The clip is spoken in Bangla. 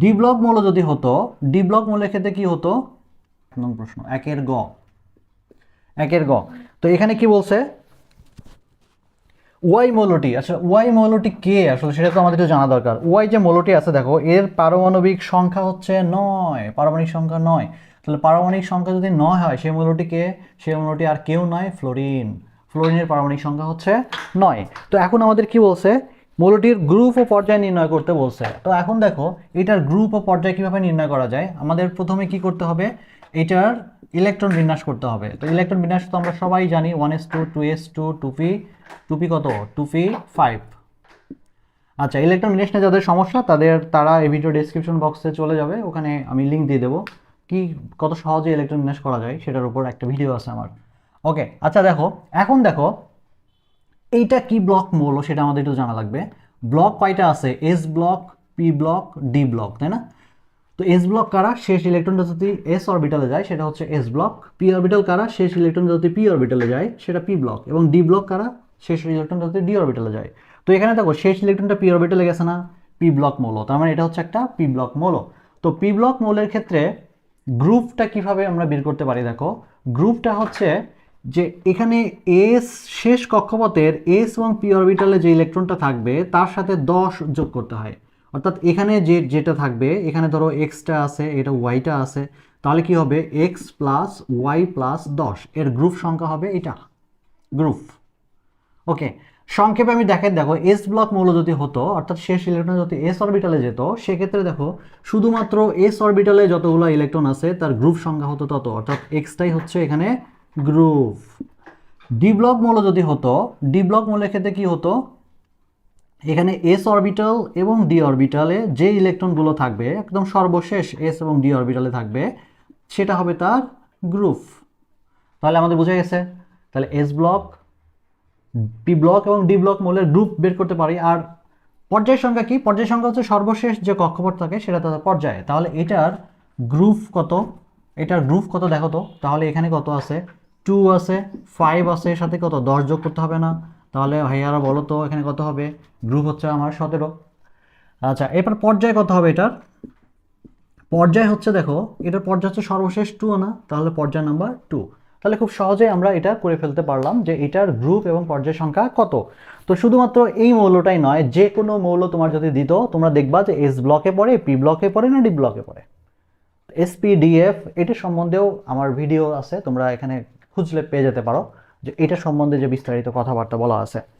ডি ব্লক মৌল যদি হতো ডি ব্লক মৌলের ক্ষেত্রে কি হতো? প্রশ্ন, একের গ। একের গ। তো এখানে কি বলছে? ওয়াই মৌলটি আচ্ছা ওয়াই মৌলটি কে? আসলে সেটা তো আমাদের জানা দরকার। ওয়াই যে মৌলটি আছে, দেখো, এর পারমাণবিক সংখ্যা হচ্ছে নয়, পারমাণবিক সংখ্যা নয়। তাহলে পারমাণবিক সংখ্যা যদি নয় হয়, সেই মৌলটি কে? সেই মৌলটি আর কেউ নয়, ফ্লোরিন। ফ্লোরিনের পারমাণবিক সংখ্যা হচ্ছে নয়। তো এখন আমাদের কি বলছে? মৌলটির গ্রুপ ও পর্যায় নির্ণয় করতে বলছে। তো এখন দেখো, এটার গ্রুপ ও পর্যায় কীভাবে নির্ণয় করা যায়? আমাদের প্রথমে কি করতে হবে? এটার ইলেকট্রন বিন্যাস করতে হবে। তো ইলেকট্রন বিন্যাস তো আমরা সবাই জানি one S two two S two two P two P কত? টু পি ফাইভ আচ্ছা ইলেকট্রন বিন্যাস নিয়ে যাদের সমস্যা, তাদের, তারা এই ভিডিও ডেসক্রিপশন বক্সে চলে যাবে। ওখানে আমি লিঙ্ক দিয়ে দেবো কি, কত সহজে ইলেকট্রন বিন্যাস করা যায়, সেটার উপর একটা ভিডিও আছে আমার। ওকে আচ্ছা দেখো, এখন দেখো এইটা কি ব্লক মৌল সেটা আমাদের একটু জানা লাগবে। ব্লক কয়টা আছে? S block P block D block তাই না? তো এস ব্লক কারা? শেষ ইলেকট্রনটা যদি এস অরবিটালে যায়, সেটা হচ্ছে এস ব্লক পি অরবিটাল কারা? শেষ ইলেকট্রন যদি পি অরবিটালে যায়, সেটা পি ব্লক এবং ডি ব্লক কারা? শেষ ইলেকট্রন যদি ডি অরবিটালে যায়। তো এখানে দেখো, শেষ ইলেকট্রনটা পি অরবিটালে গেছে না? পি ব্লক মৌল তার মানে এটা হচ্ছে একটা পি ব্লক মৌল তো পি ব্লক মৌলের ক্ষেত্রে গ্রুপটা কীভাবে আমরা বের করতে পারি, দেখো? গ্রুপটা হচ্ছে যে এখানে এস শেষ কক্ষপথের এস এবং পি অরবিটালে যে ইলেকট্রনটা থাকবে, তার সাথে দশ যোগ করতে হয়। অর্থাৎ এখানে যে যেটা থাকবে, এখানে ধরো এক্সটা আছে, এটা ওয়াইটা আছে, তাহলে কি হবে? এক্স প্লাস ওয়াই প্লাস দশ। এর গ্রুপ সংখ্যা হবে এটা। গ্রুপ ওকে সংক্ষেপে আমি দেখাই, দেখো এস ব্লক মৌল যদি হতো, অর্থাৎ শেষ ইলেকট্রন যদি এস অরবিটালে যেত, সেক্ষেত্রে দেখো, শুধুমাত্র এস অরবিটালে যতগুলো ইলেকট্রন আছে, তার গ্রুপ সংখ্যা হতো তত। অর্থাৎ এক্সটাই হচ্ছে এখানে গ্রুপ ডি ব্লক যদি হতো ডি ব্লক মৌলের ক্ষেত্রে কি হতো? এখানে এস অরবিটাল এবং ডি অরবিটালে যে ইলেকট্রনগুলো থাকবে, একদম সর্বশেষ এস এবং ডি অরবিটালে থাকবে, সেটা হবে তার গ্রুপ তাহলে আমাদের বোঝা গেছে? তাহলে এস ব্লক পি ব্লক এবং ডি ব্লক মৌলের গ্রুপ বের করতে পারি। আর পর্যায় সংখ্যা কি? পর্যায় সংখ্যা হচ্ছে সর্বশেষ যে কক্ষপথ থাকে, সেটা তাদের পর্যায়ে। তাহলে এটার গ্রুপ কত? এটার গ্রুপ কত দেখো তো? তাহলে এখানে কত আছে? টু আছে ফাইভ আছে, এর সাথে কত? দশ যোগ করতে হবে না। তাহলে ভাইয়ারা বলো তো, এখানে কত হবে? গ্রুপ হচ্ছে আমার সতেরো। আচ্ছা এরপর পর্যায় কত হবে এটার? পর্যায় হচ্ছে দেখো, এটার পর্যায় হচ্ছে সর্বশেষ টু না, তাহলে পর্যায় নাম্বার টু তাহলে খুব সহজেই আমরা এটা করে ফেলতে পারলাম যে এটার গ্রুপ এবং পর্যায় সংখ্যা কত। তো শুধুমাত্র এই মৌলটাই নয়, যে কোনো মৌল তোমার যদি দিত, তোমরা দেখবা যে এস ব্লকে পড়ে পি ব্লকে পড়ে না ডি ব্লকে পড়ে। এসপিডিএফ এটির সম্বন্ধেও আমার ভিডিও আছে, তোমরা এখানে খুঁজলে পেয়ে যেতে পারো। যে এটা সম্বন্ধে যে বিস্তারিত কথাবার্তা বলা আছে।